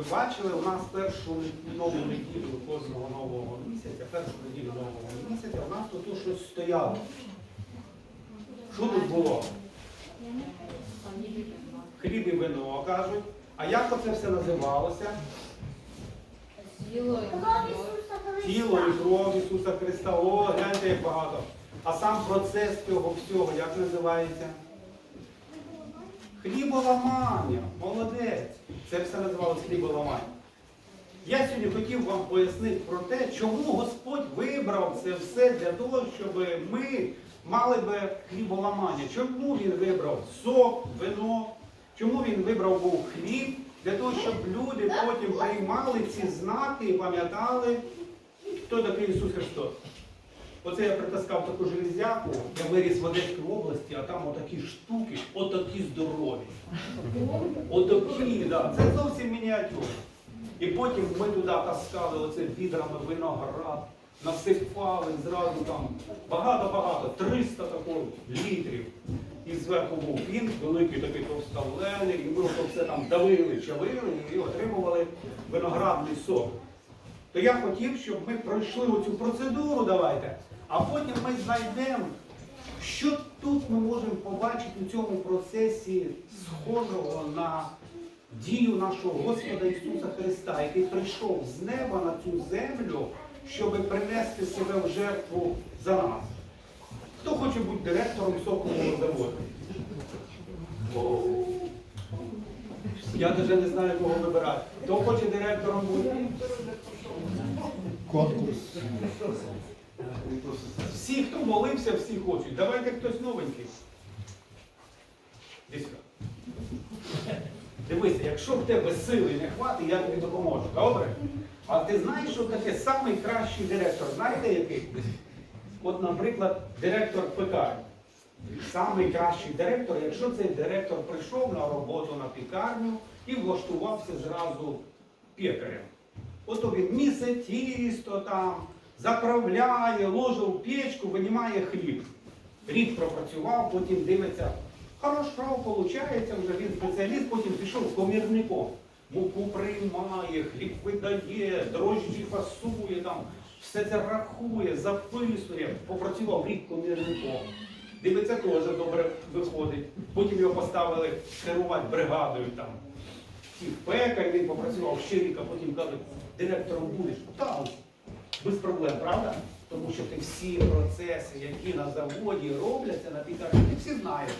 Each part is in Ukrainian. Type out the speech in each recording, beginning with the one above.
Ви бачили, у нас першу нову неділю кожного нового місяця, першу неділю нового місяця, у нас тут щось стояло. Що тут було? Хліб і вино кажуть. А як оце все називалося? Тіло і кров. Тіло і кров Ісуса Христа. О, гляньте, як багато. А сам процес цього всього, як називається? Хліболамання. Молодець. Це все називалося хліболамання. Я сьогодні хотів вам пояснити про те, чому Господь вибрав це все для того, щоб ми мали би хліболамання. Чому він вибрав сок, вино, чому він вибрав був хліб, для того, щоб люди потім приймали ці знаки і пам'ятали, хто такий Ісус Христос. Оце я притаскав таку железяку, я виріс в Одеській області, а там отакі штуки, отакі здорові. Отакі, да. Це зовсім мініатюра. І потім ми туди таскали оце відрами виноград, насипали зразу там багато-багато, 300 такого літрів. І зверху був він, великий такий товстовлений, і ми все там давили, чавили і отримували виноградний сок. То я хотів, щоб ми пройшли оцю процедуру, давайте, а потім ми знайдемо, що тут ми можемо побачити у цьому процесі схожого на дію нашого Господа Ісуса Христа, який прийшов з неба на цю землю, щоб принести себе в жертву за нас. Хто хоче бути директором сокового заводу? Я навіть не знаю, кого вибирати. Хто хоче директором бути? Конкурс. Всі, хто молився, всі хочуть. Давайте хтось новенький. Іди. Дивися, якщо в тебе сили не хватить, я тобі допоможу. Добре? А ти знаєш, що таке самий кращий директор? Знаєте який? От, наприклад, директор пекарні. Самий кращий директор, якщо цей директор прийшов на роботу на пікарню і влаштувався зразу пекарем. Ото він місе тісто там, заправляє, ложить в печку, винімає хліб. Рік пропрацював, потім дивиться, хорошо, виходить, вже він спеціаліст, потім пішов комірником. Муку приймає, хліб видає, дрожжі фасує, там, все це рахує, записує, попрацював рік комірником. Дивиться, теж добре виходить. Потім його поставили керувати бригадою там. І пекар він попрацював ще рік, а потім каже, директором будеш. Так, без проблем, правда? Тому що ти всі процеси, які на заводі робляться на пікарні, ти всі знаєш.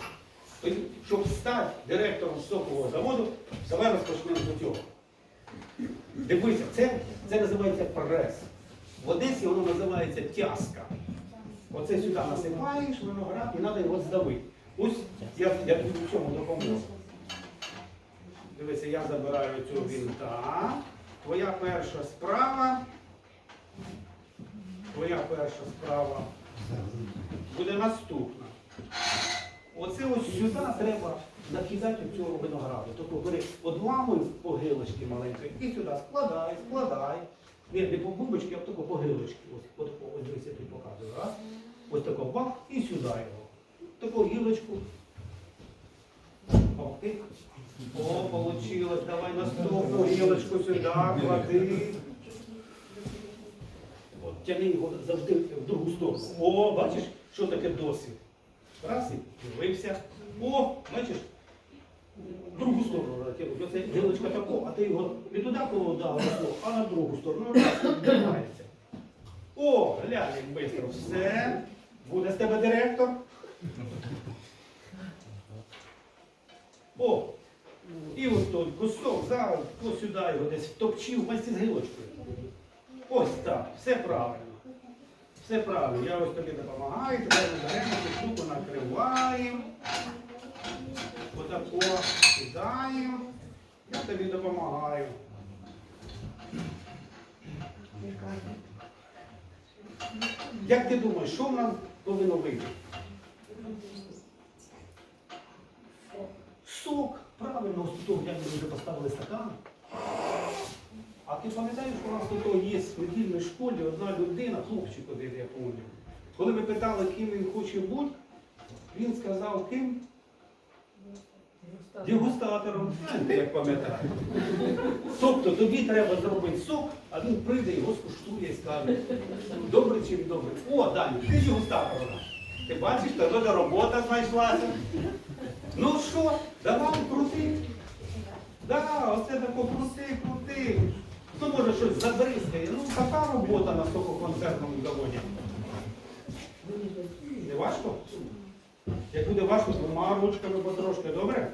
Тоді, Щоб стати директором сокового заводу, давай розпочнемо з цього. Дивися, це, це називається прес. В Одесі воно називається тяска. Оце сюди насипаєш виноград і треба його здавити. Ось я, я тобі в цьому допоможу. Дивися, я забираю цього вінта. Твоя перша справа. Твоя перша справа буде наступна. Оце ось сюди треба накидати цього винограду. Тобто бери одламуй по гилочці маленької і сюди складай, складай. Ні, не по бубочки, а тако по гилочці. Ось, от, ось дивись, я тобі показую. Раз. Ось тако бах і сюди його. Таку гілочку. О, тик. О, получилось. Давай наступну гілочку сюди, клади. От, тяни його завжди в другу сторону. О, бачиш, що таке досвід. Раз і дивився. О, бачиш? В другу сторону натягнути. Оце гілочка тако, а ти його не туди колодав, а на другу сторону. Раз, відбивається. О, глянь, як швидко. Все. Буде з тебе директор. О! І от той кусок зараз сюди його десь втопчив вместе з гілочкою. Ось так, все правильно. Все правильно. Я ось тобі допомагаю, тепер ми беремо цю штуку накриваємо. Отако кидаємо. Я тобі допомагаю. Як ти думаєш, що в нас повинно вийти? Сок, правильно, тут, як ми вже поставили стакан. А ти пам'ятаєш, у нас тут є в недільній школі одна людина, хлопчик один, я пам'ятаю. Коли ми питали, ким він хоче бути, він сказав, ким? Дегустатором, знаєте, як пам'ятаю. Тобто тобі треба зробити сок, а він прийде, його скуштує і скаже, добре чи не добре. О, Дані, ти дегустатор. Ти бачиш, тебе робота знайшлася. Ну що, давай крути. Да, оце тако крути, крути. Хто може щось забризкає? Ну, така робота на сококонцертному заводі. Не важко? Як буде важко, двома ручками потрошки, добре?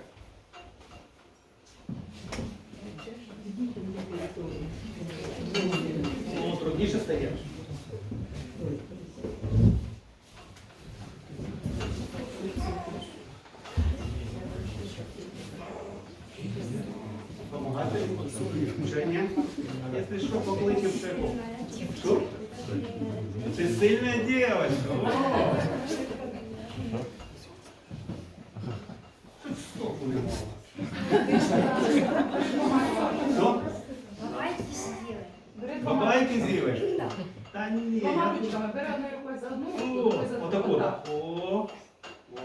Ну, трудніше стає. Женя? Якщо що, покличем шефу. Що? Ти сильна дівчинка. О! Тут стоку не мало. Що? Бабайки з'їли? Та ні. я- Помадочками бери одною рукою за одну, О, другою за отаку, другу. так. О,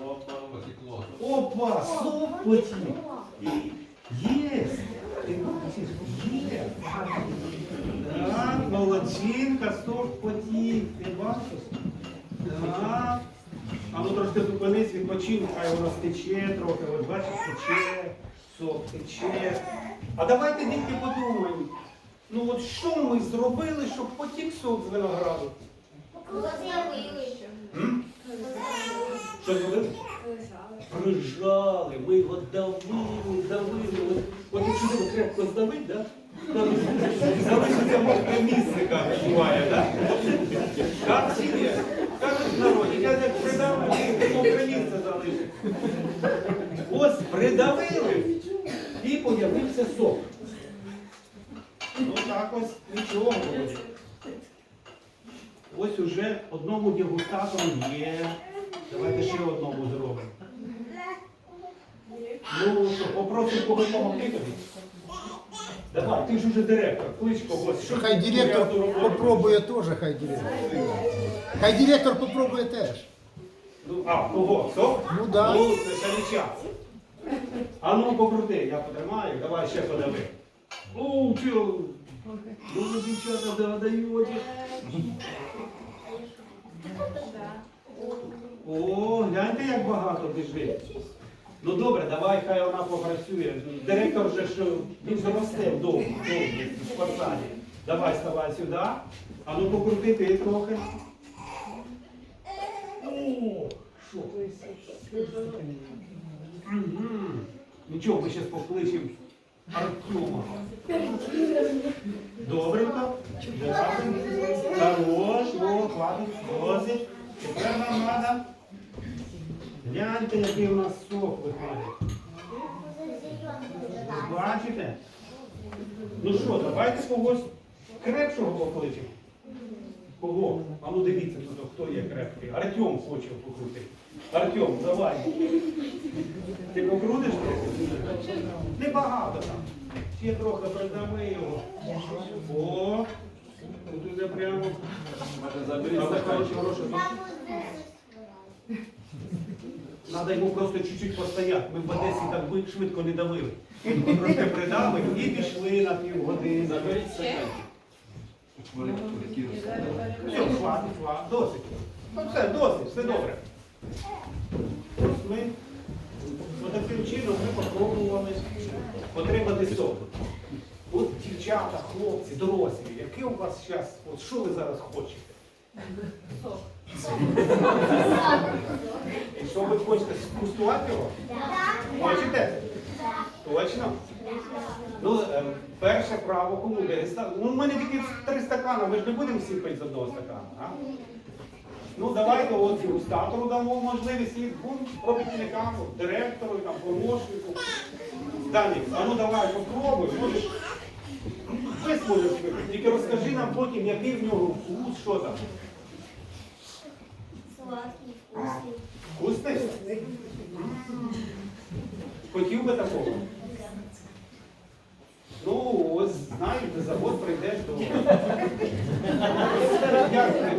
опа. Потекло. Опа, суп потік. Ти бачиш, Є. Так, молодчинка, сок потік. Ти бачиш? Так. А ну трошки зупинись, відпочинь, хай воно стече трохи. Ось бачиш, тече, сок тече. А давайте, дітки, подумаємо. Ну от що ми зробили, щоб потік сок з винограду? Що зробили? Прижали, ми його давили, давили. От, якщо його крепко здавить, да? залишиться мокре місце, кажуть, буває, да? Так чи ні? Кажуть в народі, я як придавлю, мокре місце залишиться. Ось придавили і появився сок. Ну так ось нічого виходить. Ось уже одному дегустатору є. Давайте ще одному зробимо. Ну що, попросимо когось допомогти тобі. Давай, ти ж уже директор, клич когось. Що Хай ти директор порядку роботи? попробує теж, хай директор. Хай директор попробує теж. Ну, а, кого? Сок? Ну, да. Ну, це час. А ну покрути, я потримаю, давай ще подави. О, чо? Ну, ви, дівчата, да, даєте. О, гляньте, як багато біжить. Ну добре, давай хай вона попрацює. Директор же ж він ж росте вдовго, вдовго в посаді. Давай ставай сюди. А ну покрути ти трохи. О, що? Нічого, ми зараз покличемо Артема. Добренько. Хорош, о, хватить. Тепер нам треба. Гляньте, який у нас сок виходить. Бачите? Ну що, давайте когось крепшого покличемо. Кого? А ну дивіться тут, хто є крепкий. Артем хоче покрутити. Артем, давай. Ти покрутиш? Небагато там. Ще трохи придави його. О, тут уже прямо. Хороше, хороше. Треба йому просто чуть-чуть постояти. Ми в Одесі так би- швидко не давили. Ми Трошки придали і пішли на півгодини. Заберіть. Все, досить. Ну все, досить, все добре. Ось ми таким чином ми спробували отримати сок. От дівчата, хлопці, дорослі, який у вас зараз, от що ви зараз хочете? І що ви хочете скуштувати його? Хочете? Точно? Ну, е, перше право кому дегуста- Ну, в мене тільки три стакани, ми ж не будемо всі пити з одного стакана. А? Ну, давайте от дегустатору дамо можливість і двом робітникам, директору, там, помощнику. Дані, а ну давай попробуй, можеш. Весь можеш. Тільки розкажи нам потім, який в нього вкус, що там. Сладкий, вкусний. Хотів би такого? Ну, ось знаєте, завод прийдеш до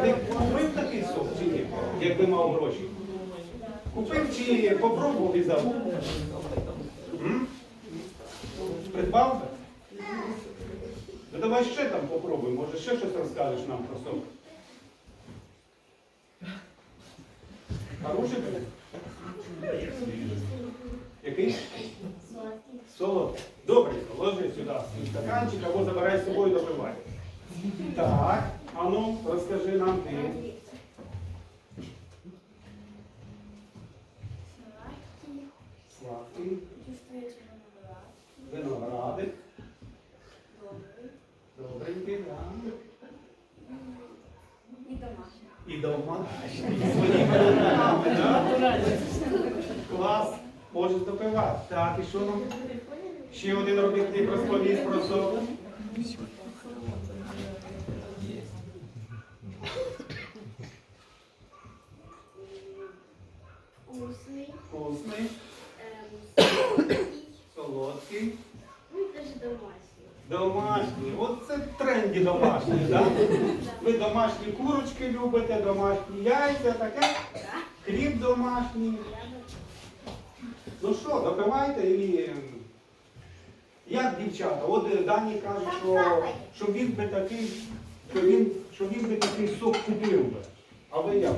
Ти купив такий сок чи ні? Якби мав гроші. Купив чи попробував і забув? Придбав би? Ну давай ще там попробуй, може ще щось розкажеш нам про сок. Хороший буде? Який? Солодкий. Добре, ложи сюди свій стаканчик або забирай з собою допивай. Так, а ну розкажи нам ти. Сладкий. Виноградик. Добренький, так. Так? Клас. може допивати. Так, і що нам? Ще один робітник розповість про сок. Вкусний. Вкусний, ем, солодкий, Ну і теж домашній. домашній. Оце в тренді домашній, так? Ви домашні курочки любите, домашні яйця, таке? Хліб домашній. Ну що, і. ем, Як дівчата? От е, Дані каже, що, що він би такий, що він, що він би такий сок купив би. А ви як?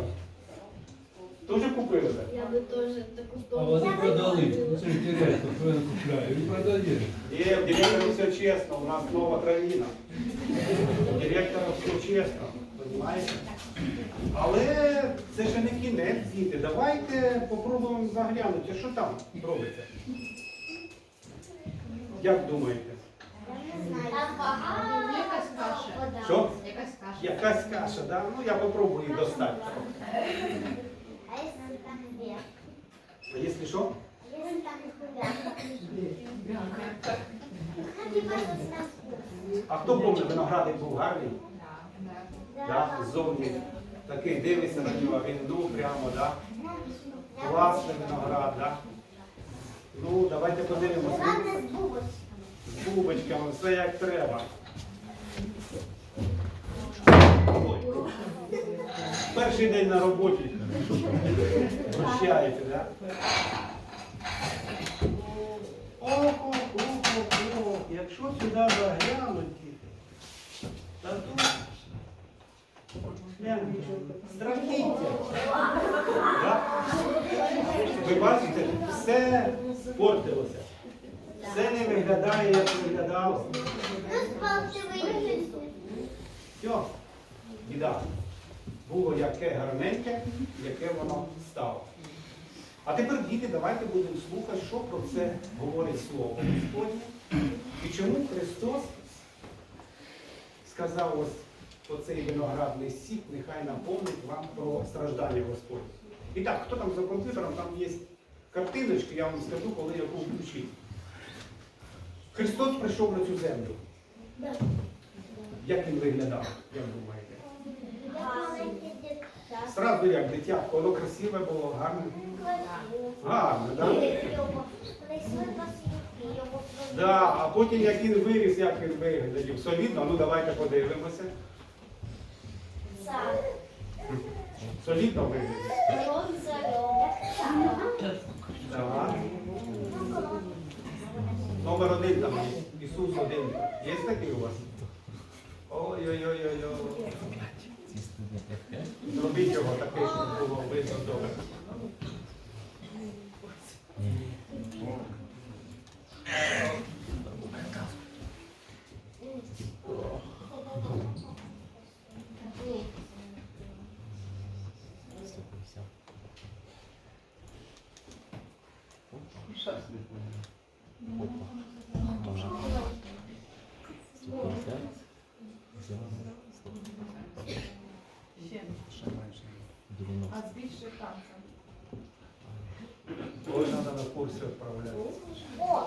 Тоже купили би? Я би теж таку А вони продали. Ну, Це інтересно, що він купляє. Він продає. Є, в директора все чесно, у нас нова країна. У директора все чесно, розумієте? Але це ще не кінець, діти. Давайте попробуємо заглянути, що там робиться. Як думаєте? Якась каша. Що? Якась каша. Якась каша, да? Ну я попробую її достати. А якщо там вверх? А якщо що? А якщо там. А хто помне, виноградик був гарний? Да. Да? Ззовні такий дивиться на нього, він ну прямо, да? Класний виноград, да? Ну, давайте подивимося. З бубочками. Все як треба. Ой. Перший день на роботі. Прощаєте, да? Ох. Якщо сюди заглянути, та тут страхіття. Ви бачите, все спортилося. Все не виглядає, як виглядало. Все, біда. Було яке гарненьке, яке воно стало. А тепер, діти, давайте будемо слухати, що про це говорить Слово Господнє. І чому Христос сказав ось оцей виноградний сік, нехай наповнить вам про страждання Господні. І так, хто там за комп'ютером, там є картиночки, я вам скажу, коли яку включити. Христос прийшов на цю землю. Як він виглядав, як думаєте? Сразу як дитятко, воно красиве було, гарне. Гарне, так? Да, а потім як він виріс, як він виглядів. Солідно, ну давайте подивимося. Цар. Солідно царем. Так. Номер один там є. Ісус один. Є такий у вас? Ой-ой-ой-ой. Зробіть його такий, щоб було видно добре. Ще. А збільшив там. Ой, треба на курси відправляти. О,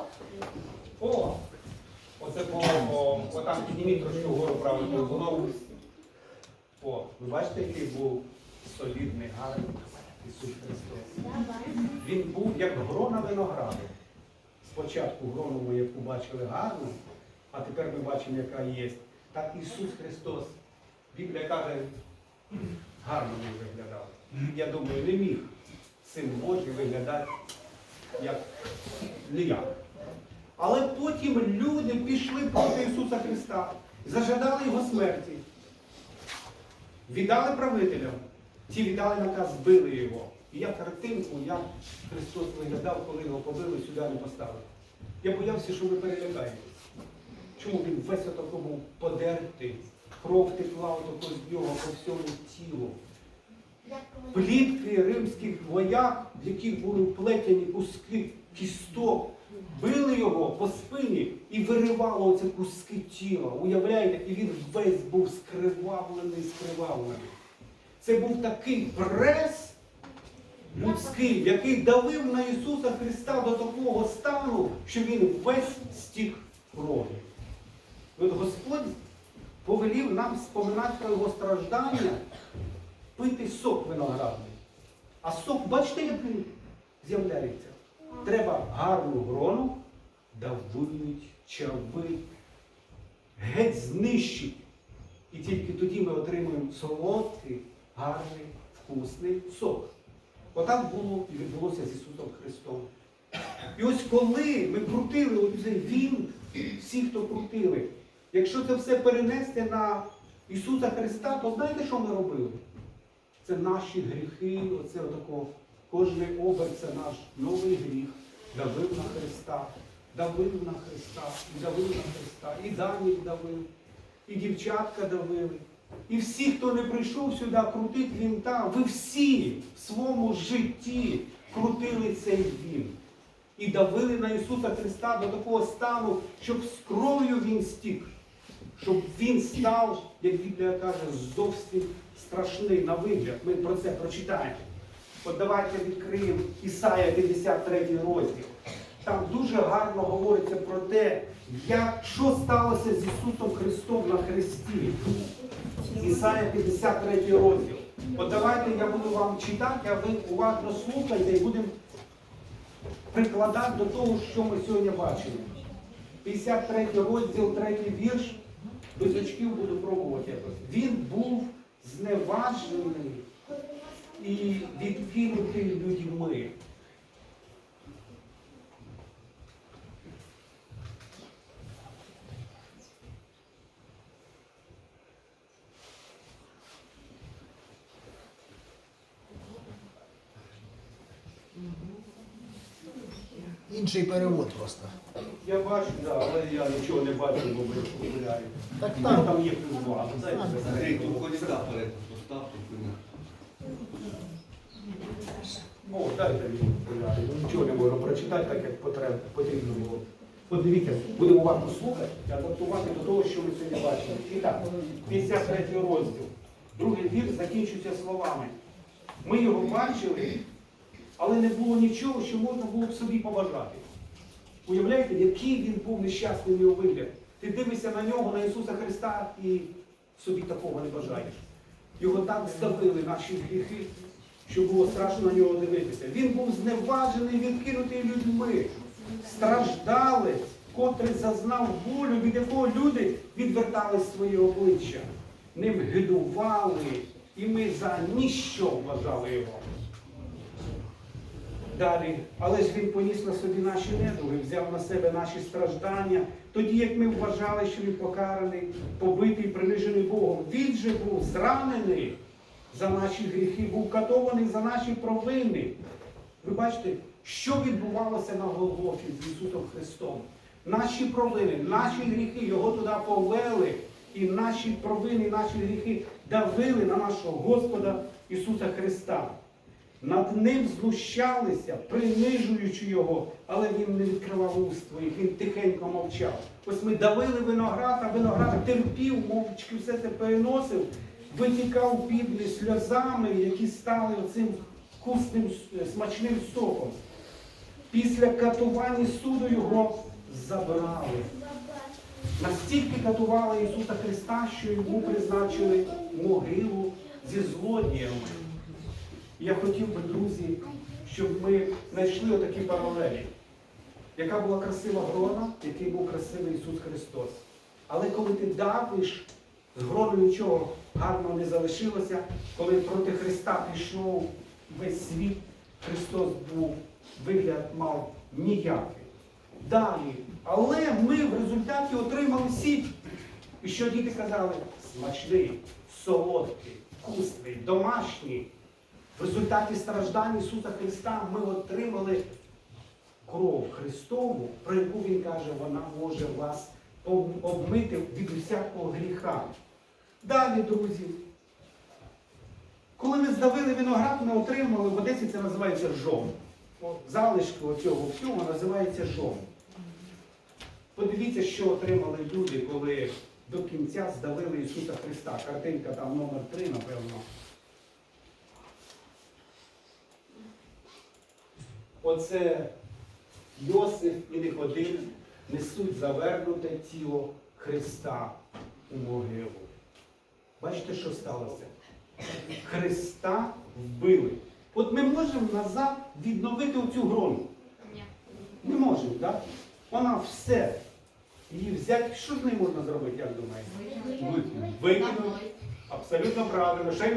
О! Оце по, по, по там підніміть трошки правильно голову. О, ви бачите, який був солідний, гарний Ісус Христос. Він був як грона винограду. Спочатку грону яку бачили гарну, а тепер ми бачимо, яка є. Так Ісус Христос, Біблія каже, гарно він виглядав. Я думаю, не міг Син Божий виглядати як ніяк. Але потім люди пішли проти Ісуса Христа, зажадали Його смерті, віддали правителям. Ті віддали наказ, збили його. І я картинку, як Христос виглядав, коли його побили, сюди не поставили. Я боявся, що ви перелякаєтесь. Чому він весь отако був подертий, кров текла отако з нього по всьому тілу. Плітки римських вояк, в яких були вплетені куски кісток, били його по спині і виривало оці куски тіла. Уявляєте, і він весь був скривавлений, скривавлений. Це був такий прес людський, який давив на Ісуса Христа до такого стану, що він весь стік крові. От Господь повелів нам споминати про його страждання, пити сок виноградний. А сок, бачите, як він з'являється? Треба гарну грону, давить, чавить, геть знищить. І тільки тоді ми отримуємо солодкий, гарний, вкусний сок. Отак було і відбулося з Ісусом Христом. І ось коли ми крутили оцей він, всі, хто крутили, якщо це все перенести на Ісуса Христа, то знаєте, що ми робили? Це наші гріхи, оце отако, кожний обер це наш новий гріх, давив на Христа, давив на Христа, і давив на Христа, і Данік давив, і дівчатка давили. І всі, хто не прийшов сюди крутити вінта, ви всі в своєму житті крутили цей він. І давили на Ісуса Христа до такого стану, щоб з кров'ю він стік, щоб він став, як Біблія каже, зовсім страшний на вигляд. Ми про це прочитаємо. От давайте відкриємо Ісая 53 розділ. Там дуже гарно говориться про те, як, що сталося з Ісусом Христом на Христі. Ісая 53 розділ. От давайте я буду вам читати, а ви уважно слухайте і будемо прикладати до того, що ми сьогодні бачимо. 53 розділ, 3 вірш. Без очків буду пробувати якось. Він був зневажений і відкинутий людьми. Інший перевод просто. Я бачу, да, але я нічого не бачу, бо ми гуляємо. Так Ну, там. є гріху. тут хоч перед постав, то хуйня. О, дайте мені гуляти. Ну, Нічого не можу прочитати, так як потрібно, було. Подивіться, будемо уважно слухати і адаптувати до того, що ми сьогодні бачимо. І так, 53 розділ. Другий вірш закінчується словами. Ми його бачили, але не було нічого, що можна було б собі побажати. Уявляєте, який він був нещасний його вигляд. Ти дивишся на нього, на Ісуса Христа, і собі такого не бажаєш. Його так здавили наші гріхи, що було страшно на нього дивитися. Він був зневажений, відкинутий людьми, страждалець, котрий зазнав болю, від якого люди відвертали своє обличчя. Ним гидували, і ми за ніщо вважали його. Далі, але ж він поніс на собі наші недуги, взяв на себе наші страждання, тоді як ми вважали, що він покараний, побитий, принижений Богом. Він же був зранений за наші гріхи, був катований за наші провини. Ви бачите, що відбувалося на Голгофі з Ісусом Христом? Наші провини, наші гріхи його туди повели, і наші провини, наші гріхи давили на нашого Господа Ісуса Христа. Над ним знущалися, принижуючи його, але він не відкривав уст своїх, він тихенько мовчав. Ось ми давили виноград, а виноград терпів, мовчки все це переносив, витікав бідний сльозами, які стали оцим вкусним е, смачним соком. Після катування суду його забрали. Настільки катували Ісуса Христа, що йому призначили могилу зі злодіями. Я хотів би, друзі, щоб ми знайшли отакі паралелі. Яка була красива грона, який був красивий Ісус Христос. Але коли ти давиш, з нічого гарного не залишилося, коли проти Христа пішов весь світ, Христос був, вигляд мав ніякий. далі. Але ми в результаті отримали сік. І що діти казали? Смачний, солодкий, вкусний, домашній. В результаті страждань Ісуса Христа ми отримали кров Христову, про яку Він каже, вона може вас об- обмити від усякого гріха. Далі, друзі, коли ми здавили виноград, ми отримали, в Одесі це називається жом. Залишки оцього всього називається жом. Подивіться, що отримали люди, коли до кінця здавили Ісуса Христа. Картинка там номер 3, напевно. Оце Йосиф і Никодим несуть завернуте тіло Христа у могилу. Бачите, що сталося? Христа вбили. От ми можемо назад відновити оцю грону. Не можемо, так? Вона все. Її взяти. Що з нею можна зробити, як думаєте? Викинути. Абсолютно правильно. Ще й.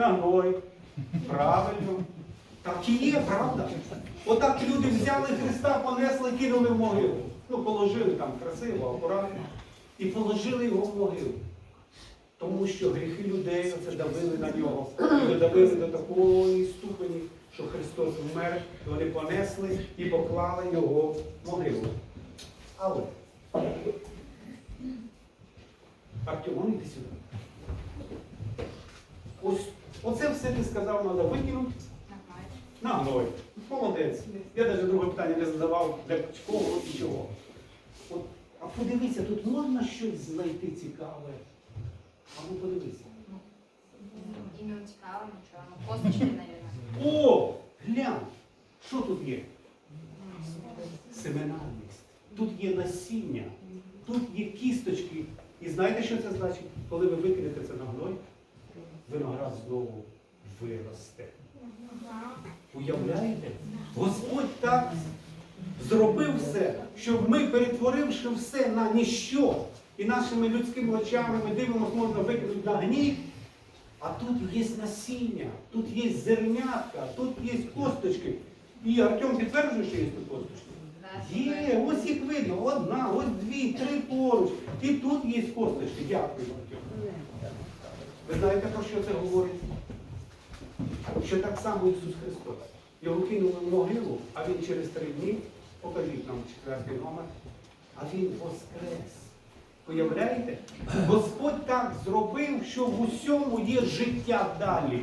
Правильно. Так і є, правда. Отак люди взяли Христа, понесли, кинули в могилу. Ну, положили там красиво, акуратно. І положили його в могилу. Тому що гріхи людей оце давили на нього. І додавили до такої ступені, що Христос вмер, вони понесли і поклали його в могилу. Але Артем, іди сюди. Ось оце все ти сказав, треба викинути на гной. Молодець. Я навіть друге питання не задавав, для кого і чого. От, а подивися, тут можна щось знайти цікаве. А ну подивися. І не цікаво нічого. Ну, Косточки, мабуть. О, глянь, що тут є? Семенальність. Тут є насіння, тут є кісточки. І знаєте, що це значить? Коли ви викинете це на гной, виноград знову виросте. Уявляєте? Господь так зробив все, щоб ми, перетворивши все на ніщо, і нашими людськими очами ми дивимося, можна викинути на гній, а тут є насіння, тут є зернятка, тут є косточки. І Артем підтверджує, що є тут косточки. Є, ось їх видно, одна, ось дві, три поруч. І тут є косточки. Дякую, Артем. Ви знаєте, про що це говорить? Що так само Ісус Христос. Його кинули в могилу, а Він через три дні, покажіть нам четвертий номер, а Він воскрес. Уявляєте? Господь так зробив, що в усьому є життя далі.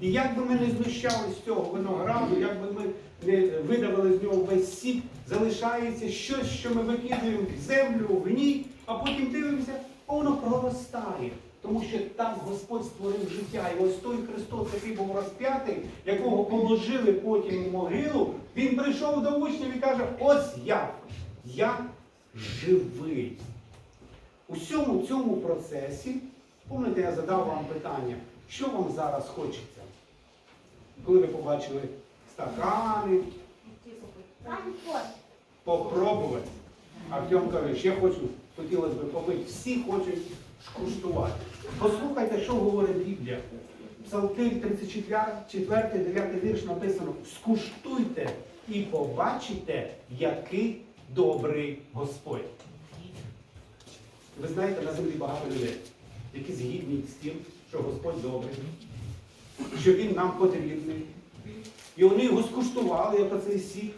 І як би ми не знущались з цього винограду, як би ми не видавали з нього весь сік, залишається щось, що ми викидуємо в землю, в гній, а потім дивимося, а воно проростає. Тому що там Господь створив життя. І ось той Христос, який був розп'ятий, якого положили потім у могилу, він прийшов до учнів і каже, ось я, я живий. У всьому цьому процесі, пам'ятаєте, я задав вам питання, що вам зараз хочеться? Коли ви побачили стакани, попробувати. Артем каже, ще хочу, хотілося б побити. Всі хочуть скуштувати. Послухайте, що говорить Біблія. Псалтир 34, 9 вірш написано: скуштуйте і побачите, який добрий Господь. Ви знаєте, на землі багато людей, які згідні з тим, що Господь добрий, що Він нам потрібний. І вони його скуштували, як оцей сік.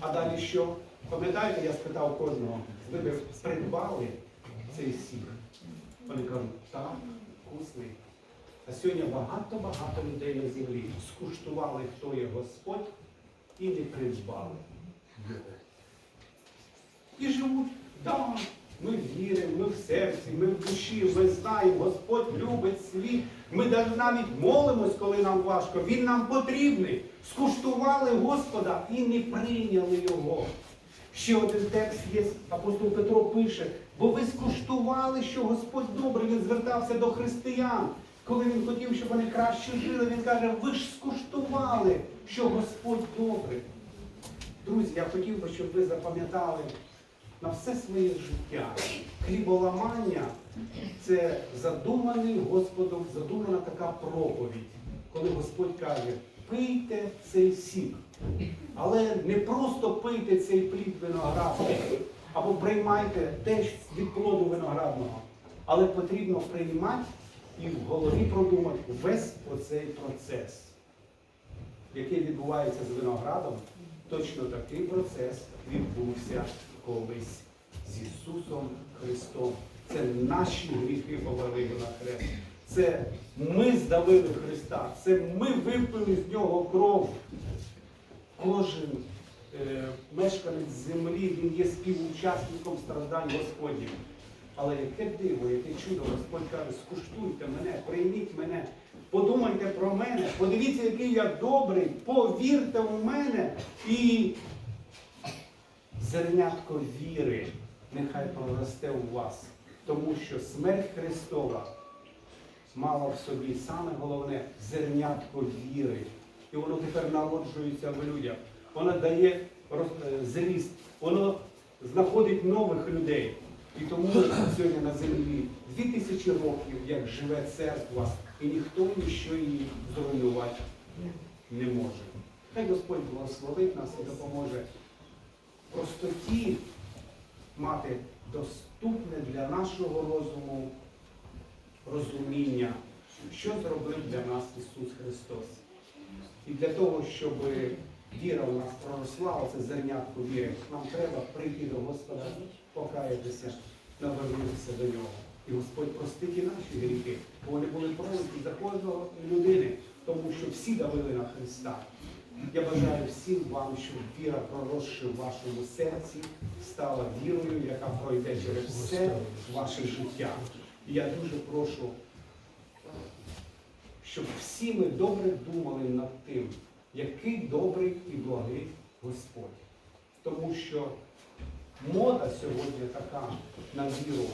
А далі що? Пам'ятаєте, я спитав кожного, ви б придбали цей сік? Вони кажуть, так, вкусний. А сьогодні багато-багато людей на землі скуштували, хто є Господь, і не придбали. І живуть, так, ми віримо, ми в серці, ми в душі, ми знаємо, Господь любить світ. Ми навіть молимось, коли нам важко. Він нам потрібний. Скуштували Господа і не прийняли його. Ще один текст є, апостол Петро пише, бо ви скуштували, що Господь добрий, він звертався до християн. Коли він хотів, щоб вони краще жили, він каже, ви ж скуштували, що Господь добрий. Друзі, я хотів би, щоб ви запам'ятали на все своє життя. Хліболамання це задуманий Господом, задумана така проповідь, коли Господь каже, пийте цей сік. Але не просто пийте цей плід винограду, або приймайте теж від плоду виноградного. Але потрібно приймати і в голові продумати весь оцей процес, який відбувається з виноградом. Точно такий процес відбувся колись з Ісусом Христом. Це наші гріхи повалили на хрест. Це ми здавили Христа, це ми випили з нього кров. Кожен е, мешканець землі, він є співучасником страждань Господніх. Але яке диво, яке чудо, Господь каже, скуштуйте мене, прийміть мене, подумайте про мене, подивіться, який я добрий, повірте в мене і зернятко віри нехай проросте у вас, тому що смерть Христова мала в собі саме головне зернятко віри. І воно тепер народжується в людях. Воно дає е, зріст, воно знаходить нових людей. І тому сьогодні на землі дві тисячі років, як живе церква, і ніхто ніщо її зруйнувати не може. Хай Господь благословить нас і допоможе простоті мати доступне для нашого розуму розуміння, що зробив для нас Ісус Христос. І для того, щоб віра у нас проросла, оце зернятко віри, нам треба прийти до Господа, покаятися, навернутися до Нього. І Господь простить і наші гріхи, бо вони були пролиті за кожного людини, тому що всі давили на Христа. Я бажаю всім вам, щоб віра, проросши в вашому серці, стала вірою, яка пройде через все ваше життя. І я дуже прошу, щоб всі ми добре думали над тим, який добрий і благий Господь. Тому що мода сьогодні така на віру.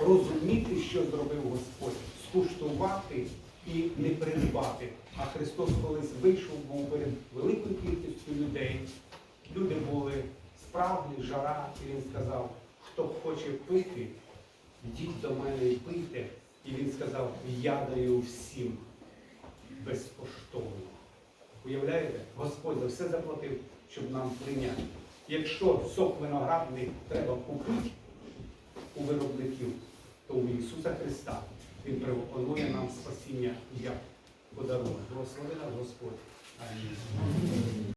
Розуміти, що зробив Господь, скуштувати і не придбати. А Христос колись вийшов був перед великою кількістю людей. Люди були справді, жара, і він сказав, хто хоче пити, йдіть до мене і пийте. І він сказав, я даю всім безкоштовно. Уявляєте, Господь за все заплатив, щоб нам прийняти. Якщо сок виноградний треба купити у виробників, то у Ісуса Христа Він пропонує нам спасіння як подарунок. Благослови Господь. Амінь.